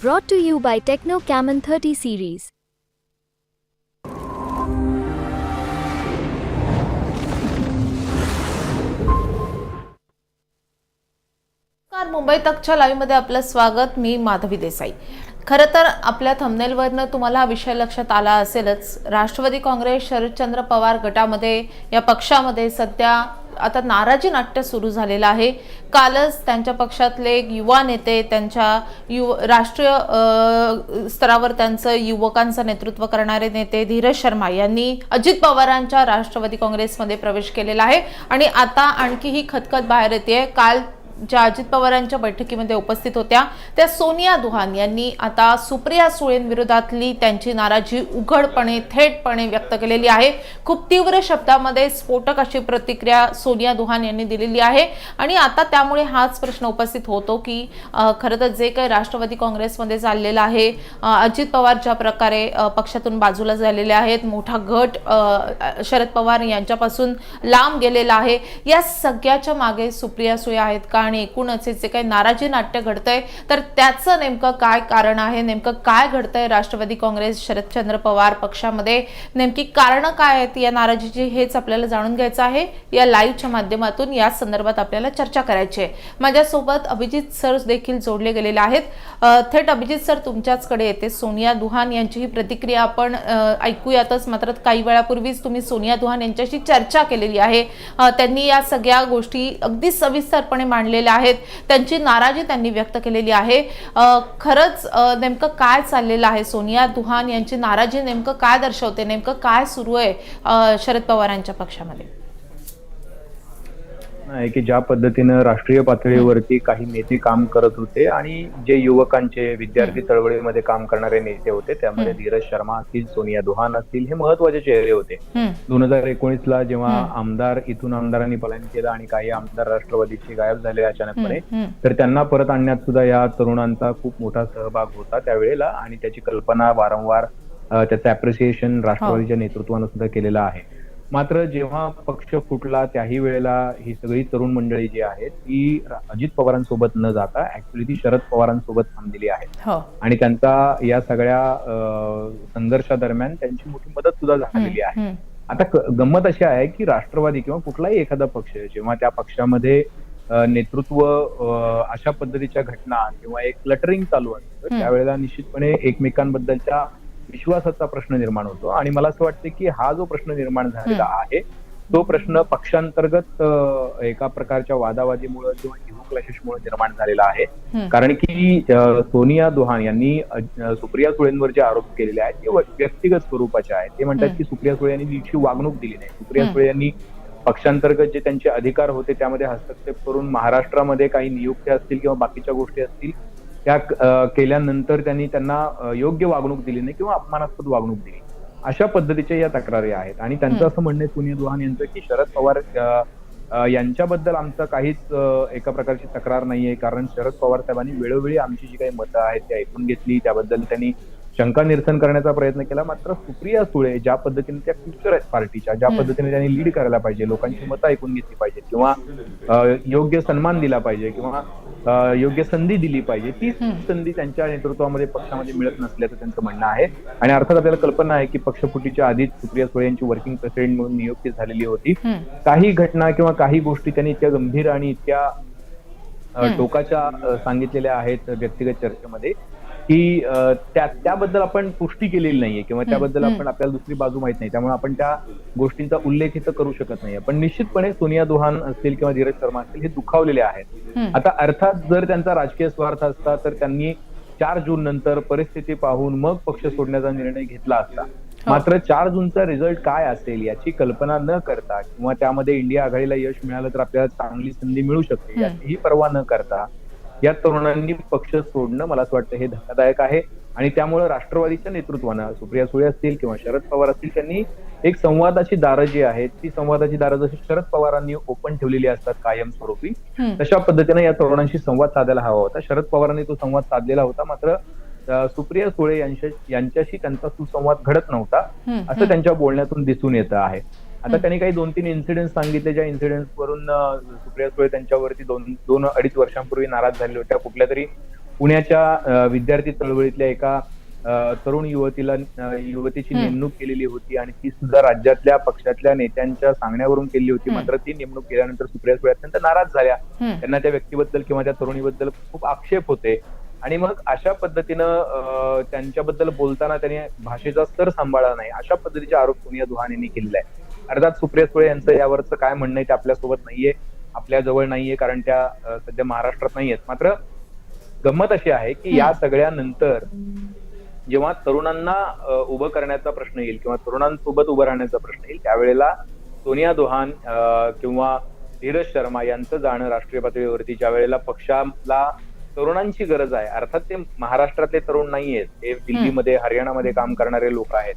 Brought to you by Techno Camon 30 series. Mumbai तकच्या लाईव्हमध्ये आपलं स्वागत मी माधवी देसाई खरं तर आपल्या थंबनेलवरनं तुम्हाला हा विषय लक्षात आला असेलच. राष्ट्रवादी काँग्रेस शरदचंद्र पवार गटामध्ये या पक्षामध्ये सध्या आता नाराजी नाट्य सुरू झालेलं आहे. कालच त्यांच्या पक्षातले एक युवा नेते त्यांच्या युव राष्ट्रीय स्तरावर त्यांचं युवकांचं नेतृत्व करणारे नेते धीरज शर्मा यांनी अजित पवारांच्या राष्ट्रवादी काँग्रेसमध्ये प्रवेश केलेला आहे. आणि आता आणखी ही खतखत बाहेर येते काल ज्या अजित पवारांच्या बैठकीमध्ये उपस्थित होत्या त्या सोनिया दुहान यांनी आता सुप्रिया सुळेंविरोधातली त्यांची नाराजी उघडपणे थेटपणे व्यक्त केलेली आहे. खूप तीव्र शब्दामध्ये स्फोटक अशी प्रतिक्रिया सोनिया दुहान यांनी दिलेली आहे. आणि आता त्यामुळे हाच प्रश्न उपस्थित होतो की खरं तर जे काही राष्ट्रवादी काँग्रेसमध्ये चाललेलं आहे अजित पवार ज्या प्रकारे पक्षातून बाजूला झालेले आहेत मोठा गट शरद पवार यांच्यापासून लांब गेलेला आहे. या सगळ्याच्या मागे सुप्रिया सुळे आहेत का? आणि एकूणच जे काही नाराजी नाट्य घडतंय. तर त्याचं नेमकं काय कारण आहे? नेमकं काय घडतंय राष्ट्रवादी काँग्रेस शरदचंद्र पवार पक्षामध्ये? नेमकी कारणं काय आहेत या नाराजीची हेच आपल्याला जाणून घ्यायचं आहे. या लाईव्हच्या माध्यमातून या संदर्भात आपल्याला चर्चा करायची आहे. माझ्यासोबत अभिजित सर देखील जोडले गेलेले आहेत. थेट अभिजित सर तुमच्याचकडे येते. सोनिया दुहान यांची ही प्रतिक्रिया आपण ऐकूयातच. मात्र काही वेळापूर्वीच तुम्ही सोनिया दुहान यांच्याशी चर्चा केलेली आहे. त्यांनी या सगळ्या गोष्टी अगदी सविस्तरपणे मांडलेल्या आहेत. त्यांची नाराजी त्यांनी व्यक्त केलेली आहे. खरंच नेमकं काय चाललेलं आहे? सोनिया दुहान यांची नाराजी नेमकं काय दर्शवते? नेमकं काय सुरू आहे शरद शरद पवारांच्या पक्षामध्ये? आहे की ज्या पद्धतीनं राष्ट्रीय पातळीवरती काही नेते काम करत होते आणि जे युवकांचे विद्यार्थी चळवळीमध्ये काम करणारे नेते होते त्यामध्ये धीरज शर्मा असतील सोनिया दुहान असतील हे महत्त्वाचे चेहरे होते. दोन हजार एकोणीस ला जेव्हा आमदार इथून आमदारांनी पलायन केलं आणि काही आमदार राष्ट्रवादीचे गायब झाले अचानकपणे. तर त्यांना परत आणण्यात सुद्धा या तरुणांचा खूप मोठा सहभाग होता त्यावेळेला आणि त्याची कल्पना वारंवार त्याचं अप्रिसिएशन राष्ट्रवादीच्या नेतृत्वानं सुद्धा केलेलं आहे. मात्र जेव्हा पक्ष फुटला त्याही वेळेला ही सगळी तरुण मंडळी जी आहेत ती अजित पवारांसोबत न जाता ऍक्च्युली ती शरद पवारांसोबत थांबलेली आहे हो. आणि त्यांचा या सगळ्या संघर्षादरम्यान त्यांची मोठी मदत सुद्धा झालेली आहे. आता गंमत अशी आहे की राष्ट्रवादी किंवा कुठलाही एखादा पक्ष जेव्हा त्या पक्षामध्ये नेतृत्व अशा पद्धतीच्या घटना किंवा एक क्लटरिंग चालू असतं. त्यावेळेला निश्चितपणे एकमेकांबद्दलच्या विश्वासाचा प्रश्न निर्माण होतो आणि मला असं वाटतं की हा जो प्रश्न निर्माण झालेला आहे तो प्रश्न पक्षांतर्गत एका प्रकारच्या वादावादीमुळे किंवा इव्हो क्लॅशेसमुळे निर्माण झालेला आहे. कारण की सोनिया दुहान यांनी सुप्रिया सुळेंवर जे आरोप केलेले आहेत ते व्यक्तिगत स्वरूपाचे आहेत ते म्हणतात. की सुप्रिया सुळे यांनी नीटची वागणूक दिली नाही सुप्रिया. सुळे यांनी पक्षांतर्गत जे त्यांचे अधिकार होते त्यामध्ये हस्तक्षेप करून महाराष्ट्रामध्ये काही नियुक्त्या असतील किंवा बाकीच्या गोष्टी असतील त्या केल्यानंतर त्यांनी त्यांना योग्य वागणूक दिली नाही किंवा अपमानास्पद वागणूक दिली. अशा पद्धतीच्या या तक्रारी आहेत. आणि त्यांचं. असं म्हणणं सोनिया दुहान यांचं की शरद पवार यांच्याबद्दल आमचं काहीच एका प्रकारची तक्रार नाहीये. कारण शरद पवार साहेबांनी वेळोवेळी आमची जी काही मतं आहेत ती ऐकून घेतली. त्याबद्दल त्यांनी शंका निरसन करण्याचा प्रयत्न केला मात्र सुप्रिया सुळे ज्या पद्धतीने त्या फ्युचर आहेत पार्टीच्या ज्या. पद्धतीने त्यांनी लीड करायला पाहिजे लोकांची मतं ऐकून घेतली पाहिजे किंवा योग्य सन्मान दिला पाहिजे किंवा योग्य संधी दिली पाहिजे ती. संधी त्यांच्या नेतृत्वामध्ये पक्षामध्ये मिळत नसल्याचं त्यांचं म्हणणं आहे आणि अर्थात आपल्याला कल्पना आहे की पक्षफुटीच्या आधीच सुप्रिया सुळे यांची वर्किंग प्रेसिडेंट म्हणून नियुक्ती झालेली होती. काही घटना किंवा काही गोष्टी त्यांनी इतक्या गंभीर आणि इतक्या. टोकाच्या सांगितलेल्या आहेत व्यक्तिगत चर्चेमध्ये की त्या त्याबद्दल आपण पुष्टी केलेली नाहीये किंवा त्याबद्दल. आपण आपल्याला दुसरी बाजू माहीत नाही त्यामुळे आपण त्या गोष्टींचा उल्लेख इथं करू शकत नाहीये पण निश्चितपणे सोनिया दुहान असतील किंवा धीरज शर्मा असतील हे दुखावलेले आहेत. आता अर्थात जर त्यांचा राजकीय स्वार्थ असता तर त्यांनी चार जून नंतर परिस्थिती पाहून मग पक्ष सोडण्याचा निर्णय घेतला असता मात्र चार जूनचा रिझल्ट काय असेल याची कल्पना न करता किंवा त्यामध्ये इंडिया आघाडीला यश मिळालं तर आपल्याला चांगली संधी मिळू शकते. याचीही पर्वा न करता या तरुणांनी पक्ष सोडणं मला असं वाटतं हे धक्कादायक आहे आणि त्यामुळे राष्ट्रवादीच्या नेतृत्वानं सुप्रिया सुळे असतील किंवा शरद पवार असतील त्यांनी एक संवादाची दारं जी आहेत ती संवादाची दारं जशी शरद पवारांनी ओपन ठेवलेली असतात कायमस्वरूपी. तशा पद्धतीने या तरुणांशी संवाद साधायला हवा होता शरद पवारांनी तो संवाद साधलेला होता मात्र सुप्रिया सुळे यांच्या यांच्याशी त्यांचा सुसंवाद घडत नव्हता. असं त्यांच्या बोलण्यातून दिसून येतं आहे आता त्यांनी काही दोन तीन इन्सिडेंट सांगितले ज्या इन्सिडेंट वरून सुप्रिया सुळे त्यांच्यावरती दोन दोन अडीच वर्षांपूर्वी नाराज झालेल्या होत्या कुठल्या तरी पुण्याच्या विद्यार्थी चळवळीतल्या एका तरुण युवतीला युवतीची. नेमणूक केलेली होती आणि ती सुद्धा राज्यातल्या पक्षातल्या नेत्यांच्या सांगण्यावरून केली होती. मात्र ती नेमणूक केल्यानंतर सुप्रिया सुळे अत्यंत नाराज झाल्या. त्यांना त्या व्यक्तीबद्दल किंवा त्या तरुणीबद्दल खूप आक्षेप होते. आणि मग अशा पद्धतीनं त्यांच्याबद्दल बोलताना त्यांनी भाषेचा स्तर सांभाळला नाही. अशा पद्धतीचे आरोप सोनिया दुहान यांनी केलेला आहे अर्थात सुप्रिया सुळे यांचं यावरचं काय म्हणणं आहे ते आपल्यासोबत नाहीये आपल्या जवळ नाहीये कारण त्या सध्या महाराष्ट्रात नाहीयेत. मात्र गंमत अशी आहे की या सगळ्यानंतर जेव्हा तरुणांना उभं करण्याचा प्रश्न येईल किंवा तरुणांसोबत उभं राहण्याचा प्रश्न येईल त्यावेळेला सोनिया दोहान अ, किंवा धीरज शर्मा यांचं जाणं राष्ट्रीय पातळीवरती ज्या वेळेला पक्षाला तरुणांची गरज आहे अर्थात ते महाराष्ट्रातले तरुण नाहीयेत. ते दिल्लीमध्ये हरियाणामध्ये काम करणारे लोक आहेत.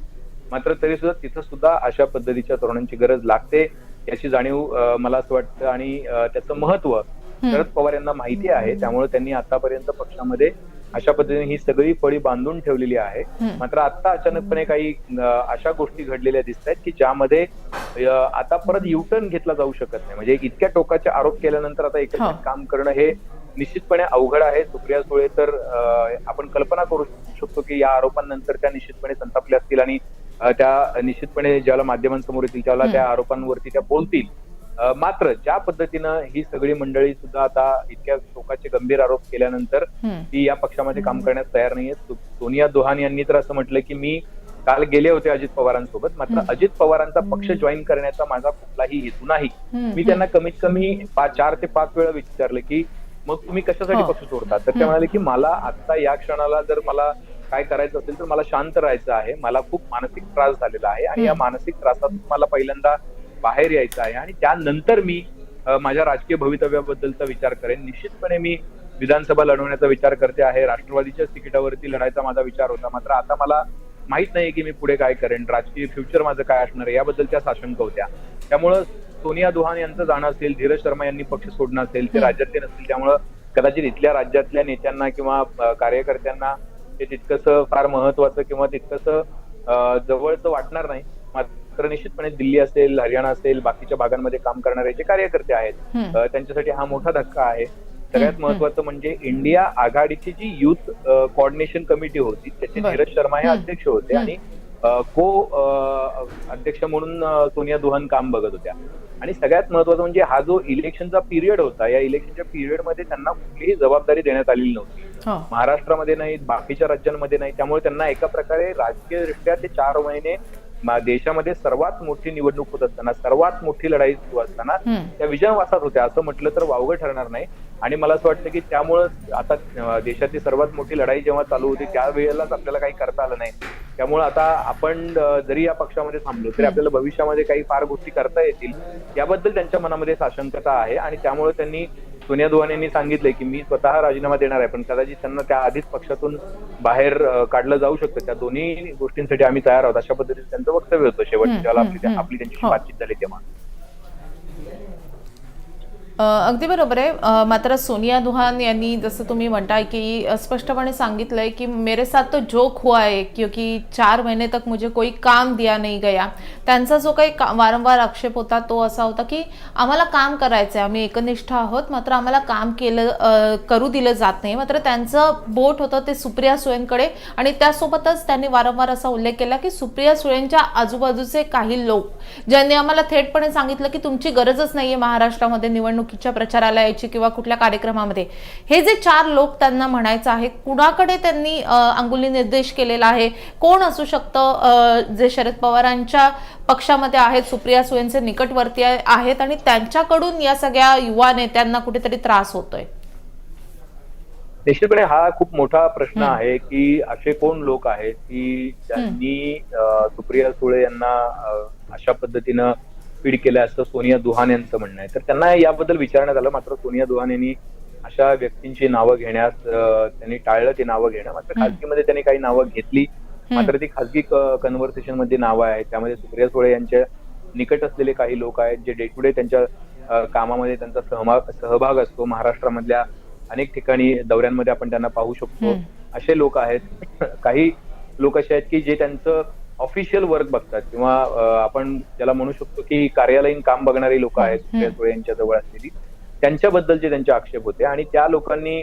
मात्र तरी सुद्धा तिथं सुद्धा अशा पद्धतीच्या तरुणांची गरज लागते याची जाणीव मला असं वाटतं आणि त्याचं महत्त्व शरद पवार यांना माहिती आहे. त्यामुळे त्यांनी आतापर्यंत पक्षामध्ये अशा पद्धतीने ही सगळी फळी बांधून ठेवलेली आहे. मात्र आता अचानकपणे काही अशा गोष्टी घडलेल्या दिसत आहेत की ज्यामध्ये आता परत युटर्न घेतला जाऊ शकत नाही. म्हणजे इतक्या टोकाचे आरोप केल्यानंतर आता हो. एकत्रित काम करणं हे निश्चितपणे अवघड आहे. सुप्रिया सुळे तर आपण कल्पना करू शकतो की या आरोपांनंतर त्या निश्चितपणे संतापल्या असतील आणि त्या निश्चितपणे ज्याला माध्यमांसमोर येतील त्याला. त्या आरोपांवरती त्या बोलतील मात्र ज्या पद्धतीनं ही सगळी मंडळी सुद्धा आता इतक्या टोकाचे गंभीर आरोप केल्यानंतर. ती या पक्षामध्ये काम करण्यास तयार नाहीये सोनिया दोहान यांनी तर असं म्हटलं की मी काल गेले होते अजित पवारांसोबत मात्र. अजित पवारांचा पक्ष जॉईन करण्याचा माझा कुठलाही हेतू नाही. मी त्यांना कमीत कमी चार ते पाच वेळा विचारलं की मग तुम्ही कशासाठी हो. पक्ष सोडता तर ते. म्हणाले की मला आता या क्षणाला जर मला काय करायचं असेल तर मला शांत राहायचं आहे. मला खूप मानसिक त्रास झालेला आहे आणि या. मानसिक त्रासातून मला पहिल्यांदा बाहेर यायचं आहे आणि त्यानंतर मी माझ्या राजकीय भवितव्याबद्दलचा विचार करेन. निश्चितपणे मी विधानसभा लढवण्याचा विचार करते आहे. राष्ट्रवादीच्या तिकिटावरती लढायचा माझा विचार होता. मात्र आता मला माहीत नाही की मी पुढे काय करेन. राजकीय फ्युचर माझं काय असणार आहे? याबद्दल त्या साशंक होत्या. त्यामुळं सोनिया दुहान यांचं जाणं असेल धीरज शर्मा यांनी पक्ष सोडणं असेल ते. राज्यातले नसतील. त्यामुळं कदाचित इथल्या राज्यातल्या नेत्यांना किंवा कार्यकर्त्यांना ते तितकंसं फार महत्वाचं किंवा तितकंसं जवळचं वाटणार नाही मात्र निश्चितपणे दिल्ली असेल हरियाणा असेल बाकीच्या भागांमध्ये काम करणारे जे कार्यकर्ते आहेत त्यांच्यासाठी हा मोठा धक्का आहे सगळ्यात महत्वाचं म्हणजे इंडिया आघाडीची जी युथ कोऑर्डिनेशन कमिटी होती त्याचे. धीरज शर्मा हे. अध्यक्ष होते. आणि को अध्यक्ष म्हणून सोनिया दुहान काम बघत होत्या आणि सगळ्यात महत्वाचं म्हणजे हा जो इलेक्शनचा पिरियड होता या इलेक्शनच्या पिरियडमध्ये त्यांना कुठलीही जबाबदारी देण्यात आलेली नव्हती हो. महाराष्ट्रामध्ये नाही बाकीच्या राज्यांमध्ये नाही त्यामुळे त्यांना एका प्रकारे राजकीयदृष्ट्या ते चार महिने देशामध्ये सर्वात मोठी निवडणूक होत असताना सर्वात मोठी लढाई सुरू असताना. त्या विजयवासात होत्या असं म्हटलं तर वावगं ठरणार नाही आणि मला असं वाटतं की त्यामुळं आता देशातली सर्वात मोठी लढाई जेव्हा चालू होती त्यावेळेलाच आपल्याला काही करता आलं नाही त्यामुळे आता आपण जरी या पक्षामध्ये थांबलो तरी. आपल्याला भविष्यामध्ये काही फार गोष्टी करता येतील याबद्दल त्यांच्या मनामध्ये साशंकता आहे आणि त्यामुळे त्यांनी सोनिया यांनी सांगितलंय की मी स्वतः राजीनामा देणार आहे पण कदाचित त्यांना त्या आधीच पक्षातून बाहेर काढलं जाऊ शकतं. त्या दोन्ही गोष्टींसाठी आम्ही तयार आहोत. अशा पद्धतीचं त्यांचं वक्तव्य होतं शेवट हम्म, जेव्हा आपली त्यांची हो. बातचीत झाली तेव्हा. अगदी बरोबर आहे. मात्र सोनिया दुहान यांनी जसं तुम्ही म्हणताय की अ, स्पष्टपणे सांगितलंय की मेरे साथ तो जोक हुआ है क्योंकि चार महिने तक मुझे कोई काम दिया नहीं गया. त्यांचा जो काही का वारंवार आक्षेप होता तो असा होता की आम्हाला काम करायचं आहे आम्ही एकनिष्ठ आहोत मात्र आम्हाला काम केलं करू दिलं जात नाही. मात्र त्यांचं बोट होतं ते सुप्रिया सुळेंकडे आणि त्यासोबतच त्यांनी वारंवार असा उल्लेख केला की सुप्रिया सुळेंच्या आजूबाजूचे काही लोक ज्यांनी आम्हाला थेटपणे सांगितलं की तुमची गरजच नाही आहे महाराष्ट्रामध्ये निवडणूक निवडणुकीच्या प्रचाराला यायची किंवा कुठल्या कार्यक्रमामध्ये. हे जे चार लोक त्यांना म्हणायचं आहे कुणाकडे त्यांनी अंगुली निर्देश केलेला आहे? कोण असू शकतं जे शरद पवारांच्या पक्षामध्ये आहेत सुप्रिया सुळेंचे निकटवर्ती आहेत आणि त्यांच्याकडून या सगळ्या युवा नेत्यांना कुठेतरी त्रास होतोय? निश्चितपणे हा खूप मोठा प्रश्न. आहे की असे कोण लोक आहेत की ज्यांनी सुप्रिया सुळे यांना अशा पद्धतीनं फीड केलं असं सोनिया दुहान यांचं म्हणणं आहे. तर त्यांना याबद्दल विचारण्यात आलं मात्र सोनिया दुहान यांनी अशा व्यक्तींची नावं घेण्यास त्यांनी टाळलं ती नावं घेणं. मात्र. खासगीमध्ये त्यांनी काही नावं घेतली. मात्र ती खासगी कन्व्हर्सेशनमध्ये नावं आहेत. त्यामध्ये सुप्रिया सुळे यांच्या निकट असलेले काही लोक आहेत जे डे टू डे त्यांच्या कामामध्ये त्यांचा सहभाग सहभाग असतो. महाराष्ट्रामधल्या अनेक ठिकाणी दौऱ्यांमध्ये आपण त्यांना पाहू शकतो. असे लोक आहेत. काही लोक असे आहेत की जे त्यांचं ऑफिशियल वर्क बघतात. किंवा आपण त्याला म्हणू शकतो की कार्यालयीन काम बघणारी लोक आहेत हम्म. सुप्रिया सुळे यांच्या जवळ असलेली. त्यांच्याबद्दलचे त्यांचे आक्षेप होते. आणि त्या लोकांनी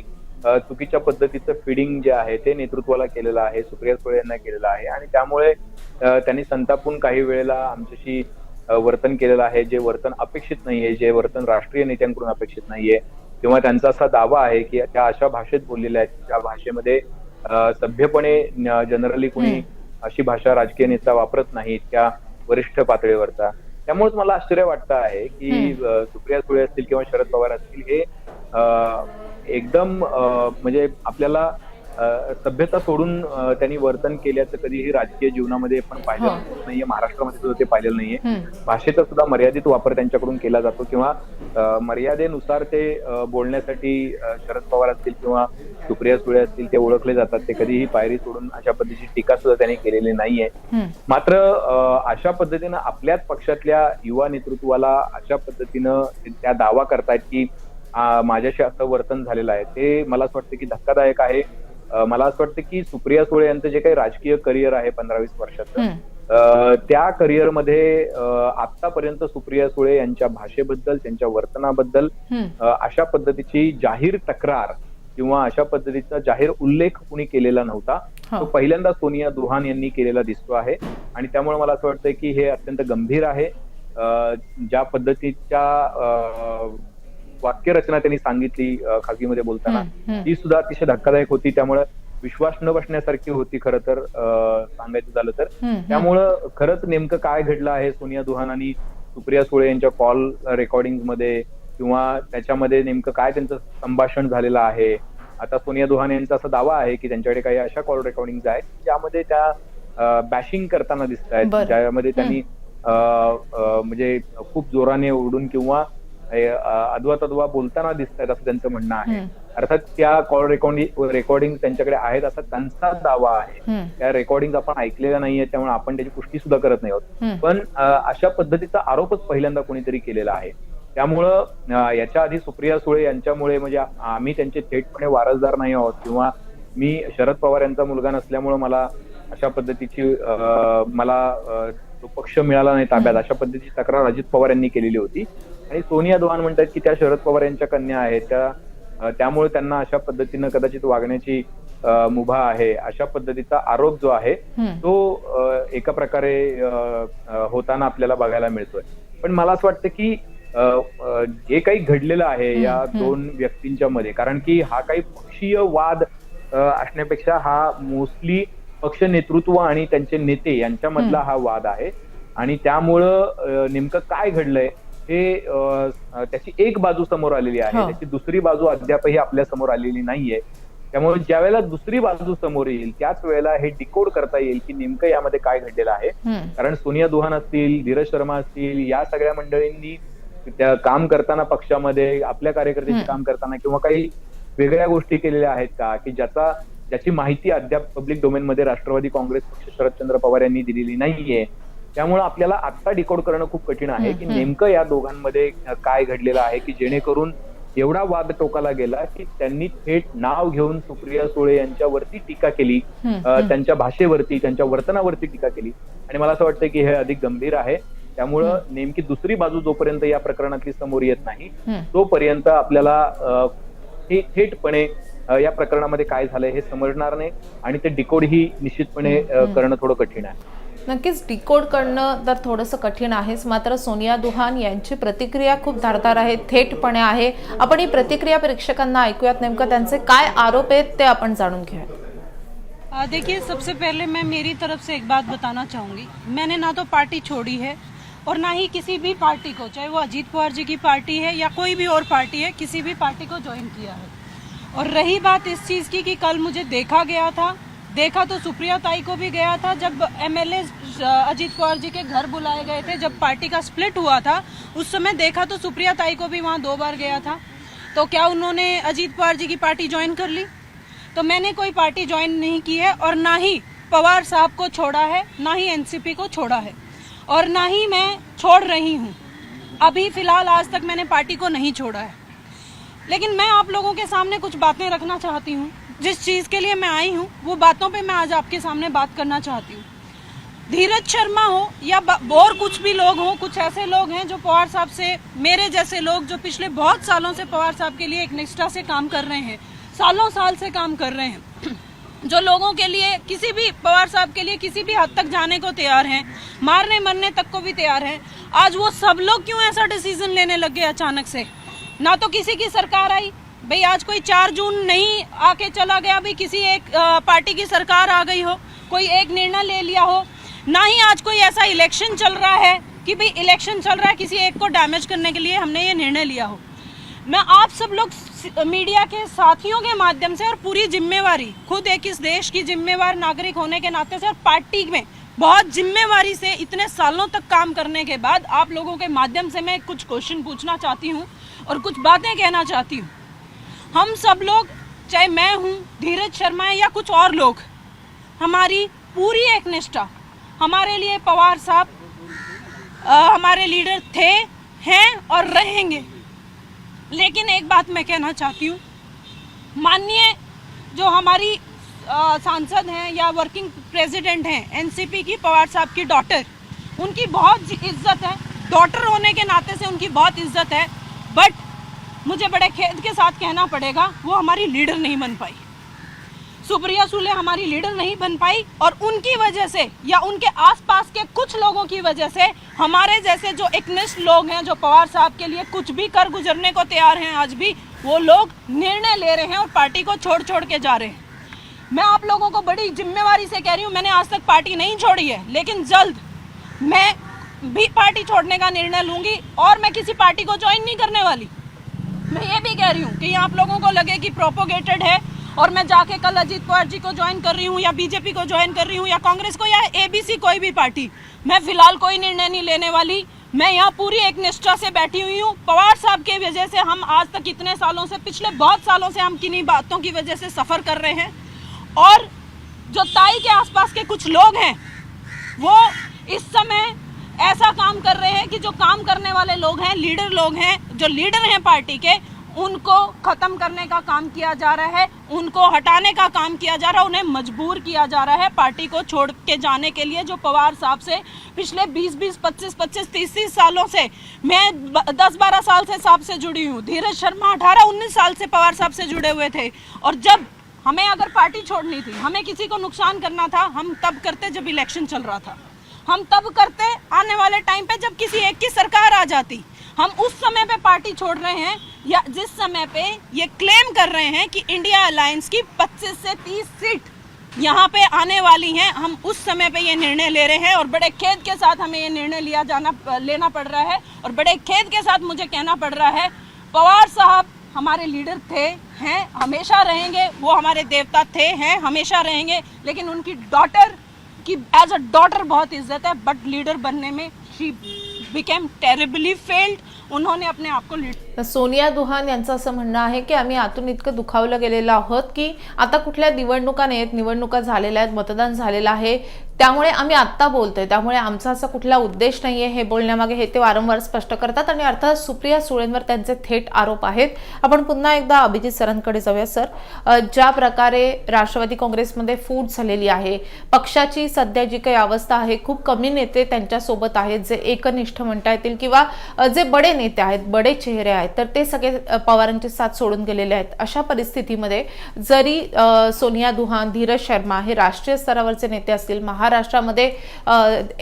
चुकीच्या पद्धतीचं फिडिंग जे आहे ते नेतृत्वाला केलेलं आहे सुप्रिया सुळे यांना केलेलं आहे. आणि त्यामुळे त्यांनी संतापून काही वेळेला आमच्याशी वर्तन केलेलं आहे. जे वर्तन अपेक्षित नाहीये जे वर्तन राष्ट्रीय नेत्यांकडून अपेक्षित नाहीये. किंवा त्यांचा असा दावा आहे की त्या अशा भाषेत बोललेल्या आहेत त्या भाषेमध्ये सभ्यपणे जनरली कोणी अशी भाषा राजकीय नेता वापरत नाहीत त्या वरिष्ठ पातळीवरचा. त्यामुळेच मला आश्चर्य वाटतं आहे की सुप्रिया सुळे असतील किंवा शरद पवार असतील हे अ, एकदम अ, म्हणजे आपल्याला सभ्यता सोडून त्यांनी वर्तन केल्याचं कधीही राजकीय जीवनामध्ये पण पाहिलं हा. नाहीये महाराष्ट्रामध्ये सुद्धा ते पाहिलेलं नाहीये. भाषेचा सुद्धा मर्यादित वापर त्यांच्याकडून केला जातो किंवा मर्यादेनुसार ते बोलण्यासाठी शरद पवार असतील किंवा सुप्रिया सुळे असतील ते ओळखले जातात ते कधीही पायरी सोडून अशा पद्धतीची टीका सुद्धा त्यांनी केलेली नाहीये. मात्र अशा पद्धतीनं आपल्याच पक्षातल्या युवा नेतृत्वाला अशा पद्धतीनं त्या दावा करतायत की माझ्याशी असं वर्तन झालेलं आहे ते मला असं वाटतं की धक्कादायक आहे मला असं वाटतं की सुप्रिया सुळे यांचं जे काही राजकीय करिअर आहे पंधरा वीस वर्षाचं त्या करिअरमध्ये आतापर्यंत सुप्रिया सुळे यांच्या भाषेबद्दल त्यांच्या वर्तनाबद्दल अशा पद्धतीची जाहीर तक्रार किंवा अशा पद्धतीचा जाहीर उल्लेख कुणी केलेला नव्हता. तो पहिल्यांदा सोनिया दुहान यांनी केलेला दिसतो आहे. आणि त्यामुळे मला असं वाटतंय की हे अत्यंत गंभीर आहे. ज्या पद्धतीच्या वाक्यरचना त्यांनी सांगितली खासगीमध्ये बोलताना. ती सुद्धा अतिशय धक्कादायक होती. त्यामुळे विश्वास न बसण्यासारखी होती खरं तर सांगायचं झालं तर. त्यामुळं खरंच नेमकं काय घडलं आहे सोनिया दुहान आणि सुप्रिया सुळे यांच्या कॉल रेकॉर्डिंगमध्ये? किंवा त्याच्यामध्ये नेमकं काय त्यांचं संभाषण झालेलं आहे? आता सोनिया दुहान यांचा असा दावा आहे की त्यांच्याकडे काही अशा कॉल रेकॉर्डिंग आहेत ज्यामध्ये त्या बॅशिंग करताना दिसत आहेत. ज्यामध्ये त्यांनी म्हणजे खूप जोराने ओरडून किंवा अद्वा तद्वा बोलताना दिसत आहेत असं त्यांचं म्हणणं आहे. अर्थात त्या कॉल रेकॉर्डिंग रेकॉर्डिंग त्यांच्याकडे आहेत असा त्यांचा दावा आहे. त्या रेकॉर्डिंग आपण ऐकलेल्या नाहीये त्यामुळे आपण त्याची पुष्टी सुद्धा करत नाही आहोत. पण अशा पद्धतीचा आरोपच पहिल्यांदा कोणीतरी केलेला आहे त्यामुळं याच्या आधी सुप्रिया सुळे यांच्यामुळे म्हणजे आम्ही त्यांचे थेटपणे वारसदार नाही आहोत किंवा मी शरद पवार यांचा मुलगा नसल्यामुळं मला अशा पद्धतीची मला तो पक्ष मिळाला नाही ताब्यात अशा पद्धतीची तक्रार अजित पवार यांनी केलेली होती आणि सोनिया चव्हाण म्हणतात की त्या शरद पवार यांच्या कन्या आहेत. त्या त्यामुळे त्यांना अशा पद्धतीनं कदाचित वागण्याची मुभा आहे. अशा पद्धतीचा आरोप जो आहे. तो एका प्रकारे होताना आपल्याला बघायला मिळतोय. पण मला असं वाटतं की जे काही घडलेलं आहे या. दोन व्यक्तींच्या मध्ये कारण की हा काही पक्षीय वाद असण्यापेक्षा हा मोस्टली पक्ष नेतृत्व आणि त्यांचे नेते यांच्यामधला हा वाद आहे. आणि त्यामुळं नेमकं काय घडलंय हे त्याची एक बाजू समोर आलेली आहे हो. त्याची दुसरी बाजू अद्यापही आपल्यासमोर आलेली नाहीये त्यामुळे ज्या वेळेला दुसरी बाजू समोर येईल त्याच वेळेला हे डिकोड करता येईल की नेमकं यामध्ये काय घडलेलं आहे. कारण सोनिया दुहान असतील धीरज शर्मा असतील या सगळ्या मंडळींनी त्या काम करताना पक्षामध्ये आपल्या कार्यकर्त्यांची. काम करताना किंवा काही वेगळ्या गोष्टी केलेल्या आहेत का की ज्याचा ज्याची माहिती अद्याप पब्लिक डोमेनमध्ये राष्ट्रवादी काँग्रेस पक्ष शरदचंद्र पवार यांनी दिलेली नाहीये त्यामुळे आपल्याला आता डिकोड करणं खूप कठीण आहे की. नेमकं या दोघांमध्ये काय घडलेलं आहे की जेणेकरून एवढा वाद टोकाला गेला की त्यांनी थेट नाव घेऊन सुप्रिया सुळे यांच्यावरती टीका केली त्यांच्या भाषेवरती त्यांच्या वर्तनावरती टीका केली आणि मला असं वाटतं की हे अधिक गंभीर आहे त्यामुळं नेमकी दुसरी बाजू जोपर्यंत या प्रकरणातली समोर येत नाही. तोपर्यंत आपल्याला हे थेटपणे या प्रकरणामध्ये काय झालंय हे समजणार नाही आणि ते डिकोड ही निश्चितपणे. करणं थोडं कठीण आहे नक्कीच डिकोड करणं तर थोडंसं कठीण आहेच. मात्र सोनिया दुहान यांची प्रतिक्रिया खूप धारदार आहे थेटपणे आहे. आपण ही प्रतिक्रिया प्रेक्षकांना ऐकूयात नेमकं त्यांचे काय आरोप आहेत ते आपण जाणून घेऊयात. देखिए सबसे पहले मैं मेरी तरफ से एक बात बताना चाहूँगी। मैंने ना तो पार्टी छोड़ी है और ना ही किसी भी पार्टी को चाहे वो अजीत पवार जी की पार्टी है या कोई भी और पार्टी है किसी भी पार्टी को ज्वाइन किया है। और रही बात इस चीज़ की कि कल मुझे देखा गया था देखा तो सुप्रिया ताई को भी गया था जब एमएलए अजीत पवार जी के घर बुलाए गए थे, जब पार्टी का स्प्लिट हुआ था, उस समय देखा तो सुप्रिया ताई को भी वहाँ दो बार गया था। तो क्या उन्होंने अजीत पवार जी की पार्टी ज्वाइन कर ली? तो मैंने कोई पार्टी ज्वाइन नहीं की है और ना ही पवार साहब को छोड़ा है, ना ही एनसीपी को छोड़ा है और ना ही मैं छोड़ रही हूँ। अभी फ़िलहाल आज तक मैंने पार्टी को नहीं छोड़ा है। लेकिन मैं आप लोगों के सामने कुछ बातें रखना चाहती हूँ। जिस चीज़ के लिए मैं आई हूँ, वो बातों पे मैं आज आपके सामने बात करना चाहती हूँ। धीरज शर्मा हो या और कुछ भी लोग हों, कुछ ऐसे लोग हैं जो पवार साहब से, मेरे जैसे लोग जो पिछले बहुत सालों से पवार साहब के लिए एक निष्ठा से काम कर रहे हैं, सालों साल से काम कर रहे हैं, जो लोगों के लिए किसी भी, पवार साहब के लिए किसी भी हद तक जाने को तैयार हैं, मारने मरने तक को भी तैयार हैं, आज वो सब लोग क्यों ऐसा डिसीज़न लेने लग गए अचानक से? ना तो किसी की सरकार आई भाई, आज कोई चार जून नहीं आके चला गया भाई किसी एक पार्टी की सरकार आ गई हो, कोई एक निर्णय ले लिया हो, ना ही आज कोई ऐसा इलेक्शन चल रहा है कि भाई इलेक्शन चल रहा है किसी एक को डैमेज करने के लिए हमने ये निर्णय लिया हो। मैं आप सब लोग मीडिया के साथियों के माध्यम से और पूरी जिम्मेवारी, खुद एक इस देश की जिम्मेवार नागरिक होने के नाते से और पार्टी में बहुत जिम्मेवारी से इतने सालों तक काम करने के बाद आप लोगों के माध्यम से मैं कुछ क्वेश्चन पूछना चाहती हूँ और कुछ बातें कहना चाहती हूँ। हम सब लोग, चाहे मैं हूँ, धीरज शर्मा है या कुछ और लोग, हमारी पूरी एक निष्ठा, हमारे लिए पवार साहब हमारे लीडर थे, हैं और रहेंगे। लेकिन एक बात मैं कहना चाहती हूँ, माननीय जो हमारी सांसद हैं या वर्किंग प्रेसिडेंट हैं एनसीपी की पवार साहब की डॉटर उनकी बहुत इज़्ज़त है। डॉटर होने के नाते से उनकी बहुत इज़्ज़त है बट मुझे बड़े खेद के साथ कहना पड़ेगा, वो हमारी लीडर नहीं बन पाई। सुप्रिया सुले हमारी लीडर नहीं बन पाई और उनकी वजह से या उनके आसपास के कुछ लोगों की वजह से हमारे जैसे जो एकनिष्ठ लोग हैं, जो पवार साहब के लिए कुछ भी कर गुजरने को तैयार हैं आज भी, वो लोग निर्णय ले रहे हैं और पार्टी को छोड़ छोड़ के जा रहे हैं। मैं आप लोगों को बड़ी जिम्मेवारी से कह रही हूँ, मैंने आज तक पार्टी नहीं छोड़ी है, लेकिन जल्द मैं भी पार्टी छोड़ने का निर्णय लूँगी और मैं किसी पार्टी को ज्वाइन नहीं करने वाली। मैं ये भी कह रही हूँ कि आप लोगों को लगे कि प्रोपोगेटेड है और मैं जाके कल अजीत पवार जी को ज्वाइन कर रही हूँ या बीजेपी को ज्वाइन कर रही हूँ या कांग्रेस को या एबीसी कोई भी पार्टी मैं फ़िलहाल कोई निर्णय नहीं लेने वाली। मैं यहाँ पूरी एक निष्ठा से बैठी हुई हूँ। पवार साहब के वजह से हम आज तक इतने सालों से, पिछले बहुत सालों से हम किन्हीं बातों की वजह से सफ़र कर रहे हैं। और जो ताई के आसपास के कुछ लोग हैं, वो इस समय ऐसा काम कर रहे हैं कि जो काम करने वाले लोग हैं, लीडर लोग हैं, जो लीडर हैं पार्टी के, उनको खत्म करने का काम किया जा रहा है, उनको हटाने का काम किया जा रहा है, उन्हें मजबूर किया जा रहा है पार्टी को छोड़ के जाने के लिए, जो पवार साहब से पिछले 20-20 25-25 30-30 सालों से मैं 10-12 साल से साहब से जुड़ी हूँ। धीरज शर्मा 18-19 साल से पवार साहब से जुड़े हुए थे। और जब हमें अगर पार्टी छोड़नी थी, हमें किसी को नुकसान करना था, हम तब करते जब इलेक्शन चल रहा था। हम तब करते आने वाले टाइम पे जब किसी एक की सरकार आ जाती। हम उस समय पे पार्टी छोड़ रहे हैं, या जिस समय पे ये क्लेम कर रहे हैं कि इंडिया अलायंस की 25 से 30 सीट यहाँ पे आने वाली हैं, हम उस समय पे ये निर्णय ले रहे हैं और बड़े खेद के साथ हमें ये निर्णय लिया जाना, लेना पड़ रहा है और बड़े खेद के साथ मुझे कहना पड़ रहा है, पवार साहब हमारे लीडर थे, हैं, हमेशा रहेंगे, वो हमारे देवता थे, हैं, हमेशा रहेंगे, लेकिन उनकी डॉटर की एज अ डॉटर बहुत इज्जत है बट लीडर बनने में शी बिकेम टेरिबली फेल्ड उन्होंने अपने आप को लीड सोनिया दुहान यांचं असं म्हणणं आहे की आम्ही आतून इतकं दुखावलं गेलेलो आहोत की आता कुठल्या निवडणुका नाहीत निवडणुका झालेल्या आहेत मतदान झालेलं आहे. त्यामुळे आम्ही आत्ता बोलतोय. त्यामुळे आमचा असा कुठला उद्देश नाही आहे हे बोलण्यामागे. हे ते वारंवार स्पष्ट करतात आणि अर्थात सुप्रिया सुळेंवर त्यांचे थेट आरोप आहेत. आपण पुन्हा एकदा अभिजित सरांकडे जाऊया सर. ज्या प्रकारे राष्ट्रवादी काँग्रेसमध्ये फूट झालेली आहे पक्षाची सध्या जी काही अवस्था आहे खूप कमी नेते त्यांच्यासोबत आहेत जे एकनिष्ठ म्हणता येतील किंवा जे बडे नेते आहेत बडे चेहरे आहेत तर ते सगळे पवारांची साथ सोडून गेलेले आहेत. अशा परिस्थितीमध्ये जरी सोनिया दुहान धीरज शर्मा हे राष्ट्रीय स्तरावरचे नेते असतील महाराष्ट्रामध्ये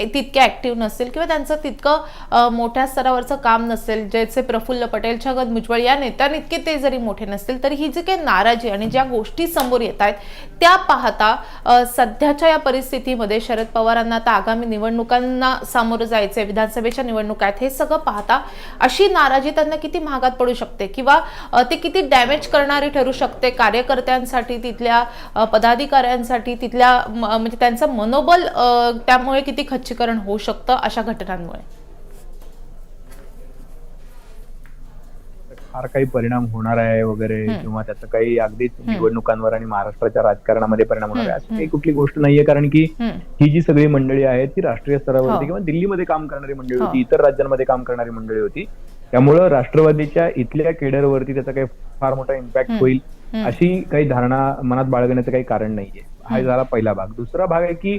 तितके ॲक्टिव्ह नसतील किंवा त्यांचं तितकं मोठ्या स्तरावरचं काम नसेल ज्याचे प्रफुल्ल पटेल छगन भुजबळ या नेत्यांइतके ते जरी मोठे नसतील तरी ही जी काही नाराजी आणि ज्या गोष्टी समोर येत आहेत त्या पाहता सध्याच्या या परिस्थितीमध्ये शरद पवारांना आता आगामी निवडणुकांना सामोरं जायचंय विधानसभेच्या निवडणुका आहेत हे सगळं पाहता अशी नाराजी त्यांना किती महागात पडू शकते? किंवा ते किती डॅमेज करणारी ठरू शकते? कार्यकर्त्यांसाठी तिथल्या पदाधिकाऱ्यांसाठी तिथल्या म्हणजे त्यांचं मनोबल अ, त्यामुळे किती खच्चीकरण होऊ शकतं अशा घटनांमुळे? फार काही परिणाम होणार आहे वगैरे किंवा त्याचा काही अगदीच निवडणुकांवर आणि महाराष्ट्राच्या राजकारणामध्ये परिणाम होणार आहे. असं काही कुठली गोष्ट नाहीये कारण की. ही जी सगळी मंडळी आहेत ती राष्ट्रीय हो. स्तरावरती किंवा दिल्लीमध्ये काम करणारी मंडळी हो. होती इतर राज्यांमध्ये काम करणारी मंडळी होती. त्यामुळं राष्ट्रवादीच्या इथल्या केडरवरती त्याचा काही फार मोठा इम्पॅक्ट होईल अशी काही धारणा मनात बाळगण्याचं काही कारण नाहीये. हा झाला पहिला भाग. दुसरा भाग आहे की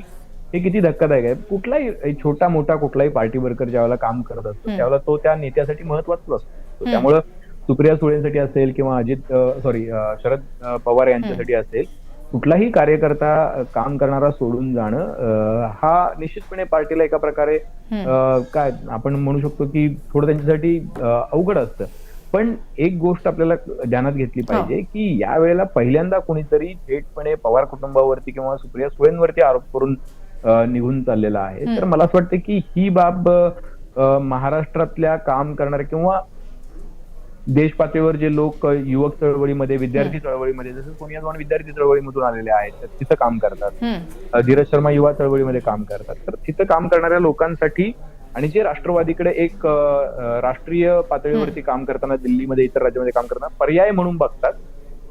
हे किती धक्कादायक आहे. कुठलाही छोटा मोठा कुठलाही पार्टी वर्कर ज्यावेळेला काम करत असतो त्यावेळेला तो त्या नेत्यासाठी महत्वाचाच असतो. त्यामुळं सुप्रिया सुळेंसाठी असेल किंवा अजित सॉरी शरद पवार यांच्यासाठी असेल कुठलाही कार्यकर्ता काम करणारा सोडून जाणं हा निश्चितपणे पार्टीला एका प्रकारे काय आपण म्हणू शकतो की थोडं त्यांच्यासाठी अवघड असतं. पण एक गोष्ट आपल्याला ध्यानात घेतली पाहिजे की या वेळेला पहिल्यांदा कोणीतरी थेटपणे पवार कुटुंबावरती किंवा सुप्रिया सुळेंवरती आरोप करून निघून चाललेला आहे. तर मला असं वाटतं की ही बाब महाराष्ट्रातल्या काम करणाऱ्या किंवा देश पातळीवर जे लोक युवक चळवळीमध्ये विद्यार्थी चळवळीमध्ये जसं सोनिया चव्हाण विद्यार्थी चळवळीमधून आलेले आहेत तर तिथं काम करतात. धीरज शर्मा युवा चळवळीमध्ये काम करतात. तर तिथं काम करणाऱ्या लोकांसाठी आणि जे राष्ट्रवादीकडे एक राष्ट्रीय पातळीवरती काम करताना दिल्लीमध्ये इतर राज्यामध्ये काम करताना पर्याय म्हणून बघतात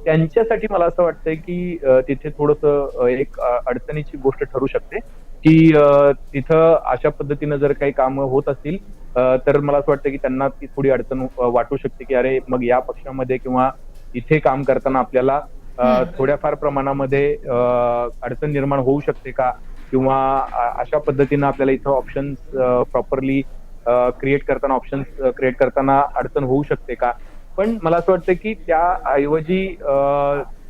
त्यांच्यासाठी मला असं वाटतंय की तिथे थोडस एक अडचणीची गोष्ट ठरू शकते. की तिथं अशा पद्धतीनं जर काही कामं होत असतील तर मला असं वाटतं की त्यांना ती थोडी अडचण वाटू शकते की अरे मग या पक्षामध्ये किंवा इथे काम करताना आपल्याला थोड्याफार प्रमाणामध्ये अडचण निर्माण होऊ शकते का? किंवा अशा पद्धतीनं आपल्याला इथं ऑप्शन्स प्रॉपरली क्रिएट करताना ऑप्शन्स क्रिएट करताना अडचण होऊ शकते का? पण मला असं वाटतं की त्या ऐवजी अ,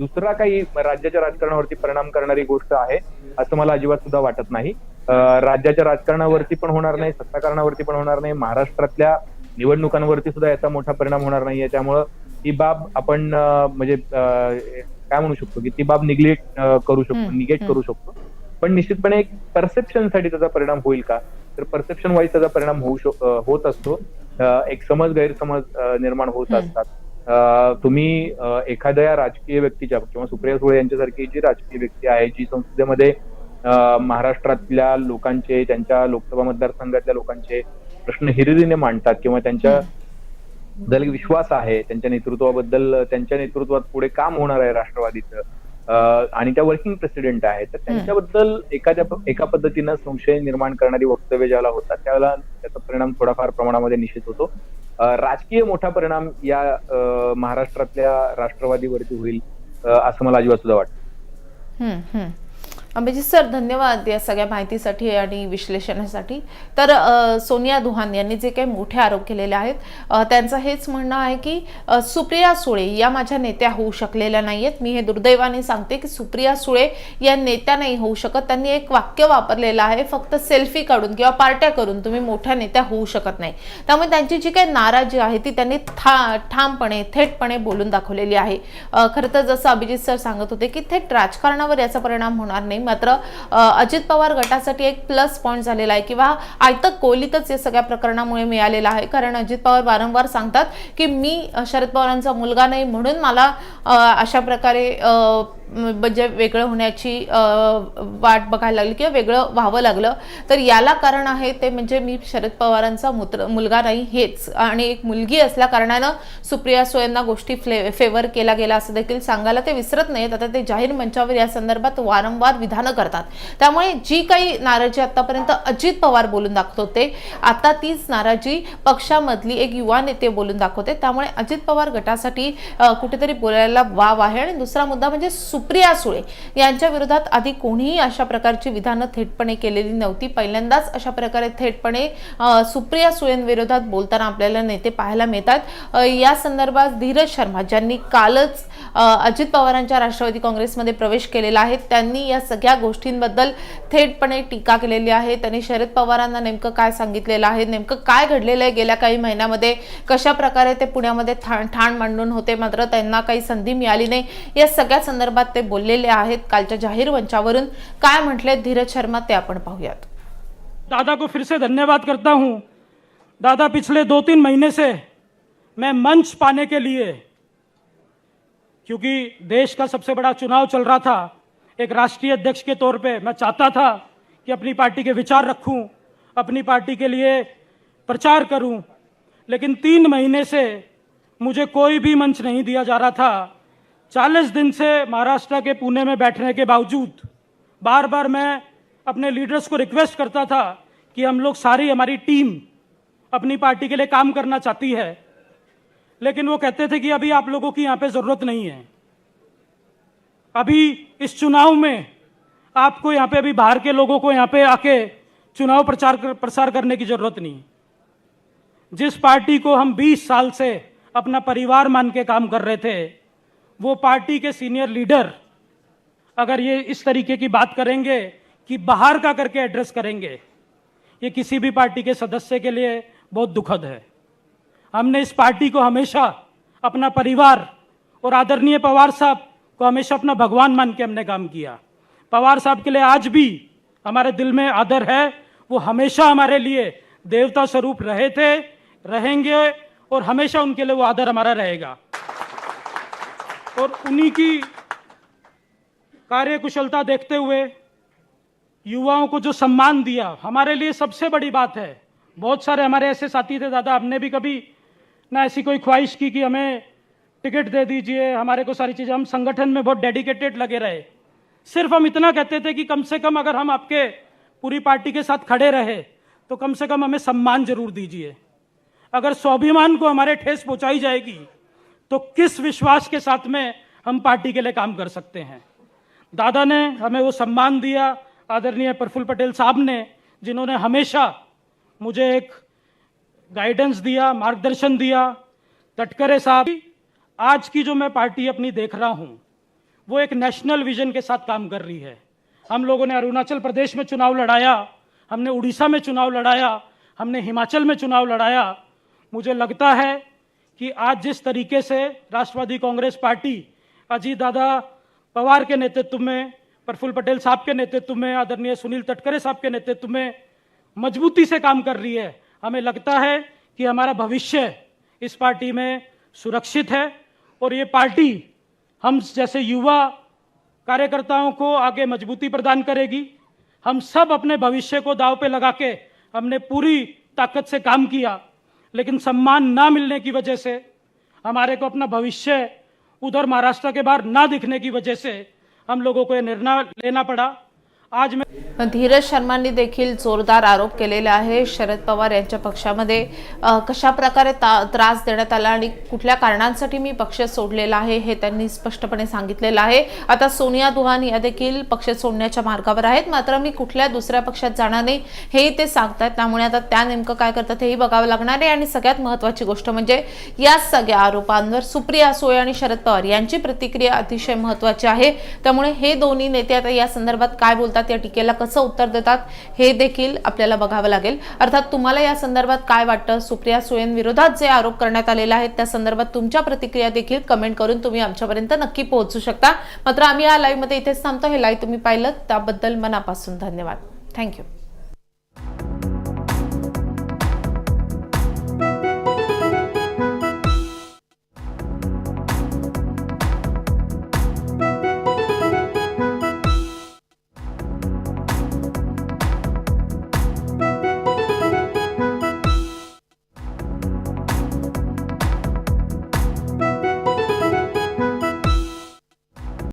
दुसरा काही राज्याच्या राजकारणावरती परिणाम करणारी गोष्ट आहे असं मला अजिबात सुद्धा वाटत नाही. राज्याच्या राजकारणावरती पण होणार नाही सत्ताकारणावरती पण होणार नाही महाराष्ट्रातल्या निवडणुकांवरती सुद्धा याचा मोठा परिणाम होणार नाहीये त्यामुळं ही बाब आपण म्हणजे काय म्हणू शकतो की ती बाब निग्लेक्ट करू शकतो निगेट करू शकतो. पण निश्चितपणे एक परसेप्शनसाठी त्याचा परिणाम होईल का? तर परसेप्शन वाईज त्याचा परिणाम होऊ होत असतो. एक समज गैरसमज निर्माण होत असतात. तुम्ही एखाद्या राजकीय व्यक्तीच्या किंवा सुप्रिया सुळे यांच्यासारखी जी राजकीय व्यक्ती आहे जी संसदेमध्ये महाराष्ट्रातल्या लोकांचे त्यांच्या लोकसभा मतदारसंघातल्या लोकांचे प्रश्न हिरिरीने मांडतात किंवा त्यांच्या बद्दल विश्वास आहे त्यांच्या नेतृत्वाबद्दल त्यांच्या नेतृत्वात पुढे काम होणार आहे राष्ट्रवादीचं आणि त्या वर्किंग प्रेसिडेंट आहेत तर त्यांच्याबद्दल एखाद्या एका पद्धतीनं संशय निर्माण करणारी वक्तव्य ज्याला होतात त्यावेळेला त्याचा परिणाम थोडाफार प्रमाणामध्ये निश्चित होतो. राजकीय मोठा परिणाम या महाराष्ट्रातल्या राष्ट्रवादीवरती होईल असं मला अजिबात सुद्धा वाटतं अंबेजी सर धन्यवाद या सगळ्या माहितीसाठी आणि विश्लेषणासाठी. तर सोनिया दुहान यांनी जे काही मोठे आरोप केलेले आहेत त्यांचं हेच म्हणणं आहे की सुप्रिया सुळे या माझ्या नेत्या होऊ शकलेल्या नाही आहेत मी हे दुर्दैवाने सांगते की सुप्रिया सुळे या नेत्या नाही होऊ शकत. त्यांनी एक वाक्य वापरलेलं आहे फक्त सेल्फी काढून किंवा पार्ट्या करून तुम्ही मोठ्या नेत्या होऊ शकत नाही. त्यामुळे त्यांची जी काही नाराजी आहे ती त्यांनी था ठामपणे थेटपणे बोलून दाखवलेली आहे. खरं तर जसं अभिजित सर सांगत होते की थेट राजकारणावर याचा परिणाम होणार नाही. मात्र अजित पवार गटासाठी एक प्लस पॉईंट झालेला आहे. किंवा आयतक कोलीतच या सगळ्या प्रकरणामुळे मिळालेला आहे. कारण अजित पवार वारंवार सांगतात की मी शरद पवारांचा मुलगा नाही म्हणून मला अशा प्रकारे म्हणजे वेगळं होण्याची वाट बघायला लागली किंवा वेगळं व्हावं लागलं. तर याला कारण आहे ते म्हणजे मी शरद पवारांचा मुत्र मुलगा नाही हेच. आणि एक मुलगी असल्या कारणानं सुप्रिया सुयांना गोष्टी फ्ले फेवर केला गेला असं देखील सांगायला ते विसरत नाहीत. आता ते जाहीर मंचावर या संदर्भात वारंवार विधानं करतात. त्यामुळे जी काही नाराजी आतापर्यंत अजित पवार बोलून दाखवत होते आता तीच नाराजी पक्षामधली एक युवा नेते बोलून दाखवते. त्यामुळे अजित पवार गटासाठी कुठेतरी बोलायला वाव आहे. आणि दुसरा मुद्दा म्हणजे सुप्रिया सुळे यांच्या विरोधात आधी कोणीही अशा प्रकारची विधानं थेटपणे केलेली नव्हती. पहिल्यांदाच अशा प्रकारे थेटपणे सुप्रिया सुळेंविरोधात बोलताना आपल्याला नेते पाहायला मिळतात. या संदर्भात धीरज शर्मा ज्यांनी कालच अजित पवारांच्या राष्ट्रवादी काँग्रेसमध्ये प्रवेश केलेला आहे त्यांनी या सगळ्या गोष्टींबद्दल थेटपणे टीका केलेली आहे. त्यांनी शरद पवारांना नेमकं काय सांगितलेलं आहे नेमकं काय घडलेलं आहे? गेल्या काही महिन्यामध्ये कशा प्रकारे ते पुण्यामध्ये ठाण ठाण मांडून होते? मात्र त्यांना काही संधी मिळाली नाही. या सगळ्या संदर्भात ते बोललेले आहेत कालच्या जाहीर मंचावरून. काय म्हटले धीरज शर्मा ते आपण पाहूयात. दादा को फिर से धन्यवाद करता हूँ. दादा पिछले दो तीन महीने से मैं मंच पाने के लिए, क्योंकि देश का सबसे बड़ा चुनाव चल रहा था, एक राष्ट्रीय अध्यक्ष के तौर पे मैं चाहता था कि अपनी पार्टी के विचार रखूँ, अपनी पार्टी के लिए प्रचार करूँ, लेकिन तीन महीने से मुझे कोई भी मंच नहीं दिया जा रहा था। चालीस दिन से महाराष्ट्र के पुणे में बैठने के बावजूद बार बार मैं अपने लीडर्स को रिक्वेस्ट करता था कि हम लोग सारी हमारी टीम अपनी पार्टी के लिए काम करना चाहती है। लेकिन वो कहते थे कि अभी आप लोगों की यहाँ पे ज़रूरत नहीं है। अभी इस चुनाव में आपको यहाँ पे अभी बाहर के लोगों को यहाँ पे आके चुनाव प्रचार कर, प्रसार करने की ज़रूरत नहीं। जिस पार्टी को हम 20 साल से अपना परिवार मान के काम कर रहे थे वो पार्टी के सीनियर लीडर अगर ये इस तरीके की बात करेंगे कि बाहर का करके एड्रेस करेंगे, ये किसी भी पार्टी के सदस्य के लिए बहुत दुखद है। हमने इस पार्टी को हमेशा अपना परिवार और आदरणीय पवार साहब को हमेशा अपना भगवान मान के हमने काम किया। पवार साहब के लिए आज भी हमारे दिल में आदर है, वो हमेशा हमारे लिए देवता स्वरूप रहे थे, रहेंगे और हमेशा उनके लिए वो आदर हमारा रहेगा। और उन्हीं की कार्यकुशलता देखते हुए युवाओं को जो सम्मान दिया, हमारे लिए सबसे बड़ी बात है। बहुत सारे हमारे ऐसे साथी थे, दादा हमने भी कभी ना ऐसी कोई ख्वाहिश की कि हमें टिकट दे दीजिए, हमारे को सारी चीज़ें, हम संगठन में बहुत डेडिकेटेड लगे रहे। सिर्फ़ हम इतना कहते थे कि कम से कम अगर हम आपके पूरी पार्टी के साथ खड़े रहे तो कम से कम हमें सम्मान ज़रूर दीजिए। अगर स्वाभिमान को हमारे ठेस पहुंचाई जाएगी तो किस विश्वास के साथ में हम पार्टी के लिए काम कर सकते हैं? दादा ने हमें वो सम्मान दिया, आदरणीय प्रफुल्ल पटेल साहब ने, जिन्होंने हमेशा मुझे एक गाइडेंस दिया, मार्गदर्शन दिया। तटकरे साहब, आज की जो मैं पार्टी अपनी देख रहा हूँ, वो एक नेशनल विजन के साथ काम कर रही है। हम लोगों ने अरुणाचल प्रदेश में चुनाव लड़ाया, हमने उड़ीसा में चुनाव लड़ाया, हमने हिमाचल में चुनाव लड़ाया। मुझे लगता है कि आज जिस तरीके से राष्ट्रवादी कांग्रेस पार्टी अजीत दादा पवार के नेतृत्व में, प्रफुल्ल पटेल साहब के नेतृत्व में, आदरणीय सुनील तटकरे साहब के नेतृत्व में मजबूती से काम कर रही है, हमें लगता है कि हमारा भविष्य इस पार्टी में सुरक्षित है और ये पार्टी हम जैसे युवा कार्यकर्ताओं को आगे मजबूती प्रदान करेगी। हम सब अपने भविष्य को दाव पे लगा के हमने पूरी ताकत से काम किया। लेकिन सम्मान ना मिलने की वजह से हमारे को अपना भविष्य उधर महाराष्ट्र के बाहर ना दिखने की वजह से हम लोगों को ये निर्णय लेना पड़ा। आज धीरज शर्मांनी देखील जोरदार आरोप केलेले आहे. शरद पवार यांच्या पक्षामध्ये कशा प्रकारे ता- त्रास देण्यात आला आणि कुठल्या कारणांसाठी मी पक्ष सोडलेला आहे हे त्यांनी स्पष्टपणे सांगितलेलं आहे. आता सोनिया दुहान या देखील पक्ष सोडण्याच्या मार्गावर आहेत. मात्र मी कुठल्या दुसऱ्या पक्षात जाणार नाही हेही ते सांगतात त्यामुळे आता त्या नेमकं काय करतात हेही बघावं लागणार आहे. आणि सगळ्यात महत्त्वाची गोष्ट म्हणजे या सगळ्या आरोपांवर सुप्रिया सुळे आणि शरद पवार यांची प्रतिक्रिया अतिशय महत्त्वाची आहे. त्यामुळे हे दोन्ही नेते आता या संदर्भात काय बोलतात या टीकेला कसं उत्तर देतात हे देखील आपल्याला बघावं लागेल. अर्थात तुम्हाला या संदर्भात काय वाटतं? सुप्रिया सुळेंविरोधात जे आरोप करण्यात आलेले आहेत त्या संदर्भात तुमच्या प्रतिक्रिया देखील कमेंट करून तुम्ही आमच्यापर्यंत नक्की पोहोचू शकता. मात्र आम्ही या लाईव्हमध्ये इथेच थांबतो. हे लाईव्ह तुम्ही पाहिलं त्याबद्दल मनापासून धन्यवाद. थँक्यू